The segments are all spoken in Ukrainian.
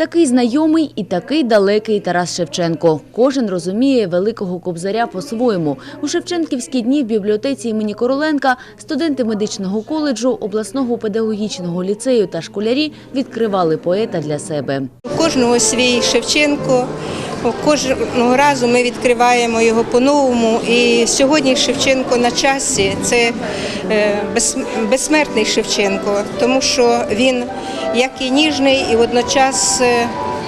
Такий знайомий і такий далекий Тарас Шевченко. Кожен розуміє великого кобзаря по-своєму. У Шевченківські дні в бібліотеці імені Короленка студенти медичного коледжу, обласного педагогічного ліцею та школярі відкривали поета для себе. У кожного свій Шевченко. Кожного разу ми відкриваємо його по-новому. І сьогодні Шевченко на часі це е, безсмертний Шевченко, тому що він як і ніжний, і водночас е,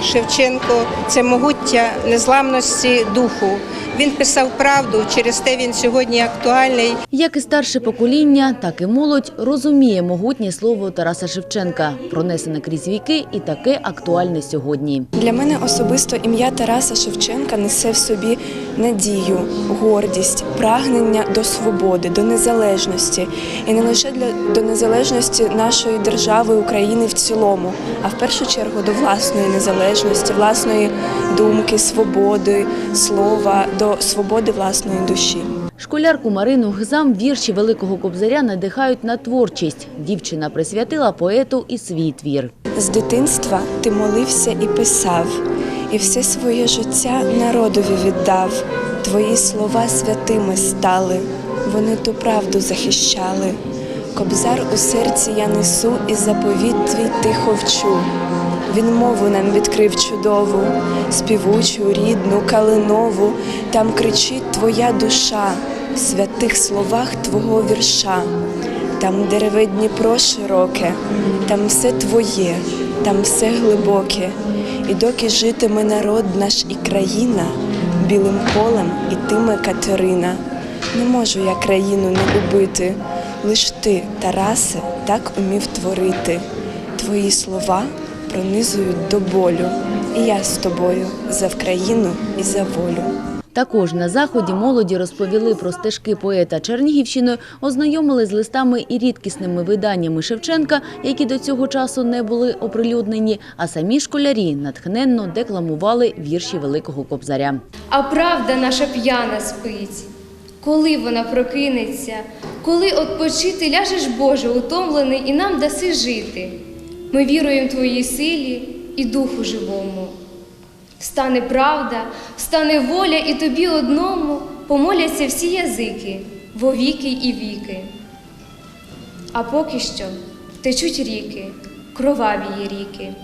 Шевченко це могуття незламності духу. Він писав правду, через те він сьогодні актуальний. Як і старше покоління, так і молодь розуміє могутнє слово Тараса Шевченка, пронесене крізь віки і таке актуальне сьогодні. Для мене особисто ім'я Тараса Шевченка несе в собі надію, гордість, прагнення до свободи, до незалежності. І не лише для до незалежності нашої держави України в цілому, а в першу чергу до власної незалежності, власної думки, свободи, слова, до свободи власної душі. Школярку Марину Гзам вірші великого кобзаря надихають на творчість. Дівчина присвятила поету і свій твір. З дитинства ти молився і писав, і все своє життя народові віддав. Твої слова святими стали, вони ту правду захищали. Кобзар у серці я несу, і заповіт твій тихо вчу. Він мову нам відкрив чудову, співучу, рідну, калинову. Там кричить твоя душа в святих словах твого вірша. Там дереве Дніпро широке, там все твоє, там все глибоке. І доки житиме народ наш і країна, білим полем ітиме Катерина. Не можу я країну не любити, лиш ти, Тарасе, так умів творити. Твої слова пронизують до болю, і я з тобою за Вкраїну і за волю. Також на заході молоді розповіли про стежки поета Чернігівщиною, ознайомили з листами і рідкісними виданнями Шевченка, які до цього часу не були оприлюднені. А самі школярі натхненно декламували вірші великого кобзаря. А правда наша п'яна спить. Коли вона прокинеться, коли отпочити ляжеш Боже, утомлений, і нам даси жити. Ми віруємо Твоїй силі і духу живому. Встане правда, встане воля, і тобі одному помоляться всі язики, во віки і віки. А поки що течуть ріки, кроваві ріки.